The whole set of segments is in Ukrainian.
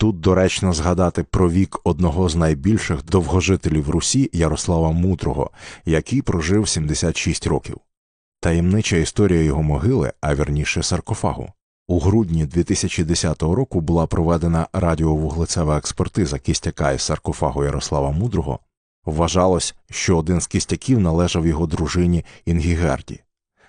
Тут доречно згадати про вік одного з найбільших довгожителів Русі Ярослава Мудрого, який прожив 76 років. Таємнича історія його могили, а вірніше саркофагу. У грудні 2010 року була проведена радіовуглецева експертиза кістяка із саркофагу Ярослава Мудрого. Вважалось, що один з кістяків належав його дружині Інгігерді.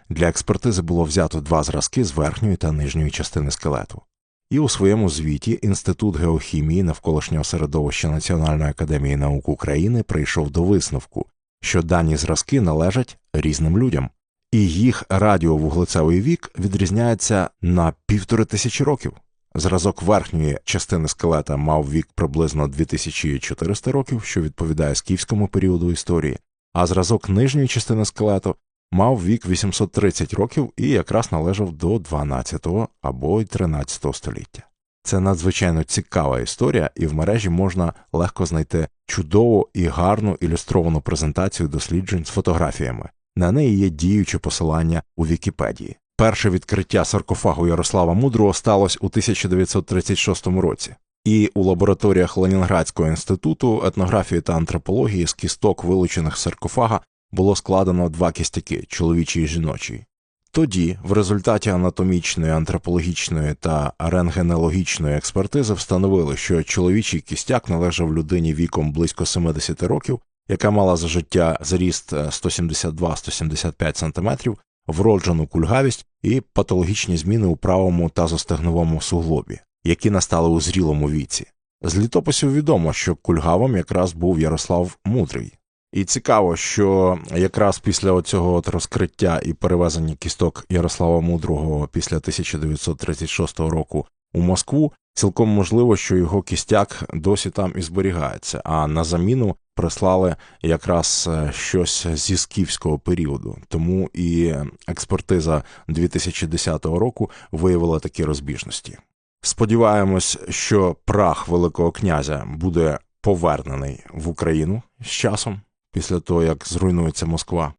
Для експертизи було взято два зразки з верхньої та нижньої частини скелету. І у своєму звіті Інститут геохімії навколишнього середовища Національної академії наук України прийшов до висновку, що дані зразки належать різним людям, і їх радіовуглецевий вік відрізняється на півтори тисячі років. Зразок верхньої частини скелета мав вік приблизно 2400 років, що відповідає скіфському періоду історії, а зразок нижньої частини скелету мав вік 830 років і якраз належав до 12 або й 13 століття. Це надзвичайно цікава історія, і в мережі можна легко знайти чудову і гарну ілюстровану презентацію досліджень з фотографіями. На неї є діюче посилання у Вікіпедії. Перше відкриття саркофагу Ярослава Мудрого сталося у 1936 році. І у лабораторіях Ленінградського інституту етнографії та антропології з кісток вилучених саркофага було складено два кістяки чоловічий і жіночий. Тоді, в результаті анатомічної, антропологічної та рентгенологічної експертизи встановили, що чоловічий кістяк належав людині віком близько 70 років, яка мала за життя зріст 172-175 см, вроджену кульгавість і патологічні зміни у правому тазостегновому суглобі, які настали у зрілому віці. З літописів відомо, що кульгавим якраз був Ярослав Мудрий. І цікаво, що якраз після оцього от розкриття і перевезення кісток Ярослава Мудрого після 1936 року у Москву, цілком можливо, що його кістяк досі там і зберігається, а на заміну прислали якраз е, щось зі скіфського періоду. Тому і експертиза 2010 року виявила такі розбіжності. Сподіваємось, що прах Великого князя буде повернений в Україну з часом після того, як зруйнується Москва.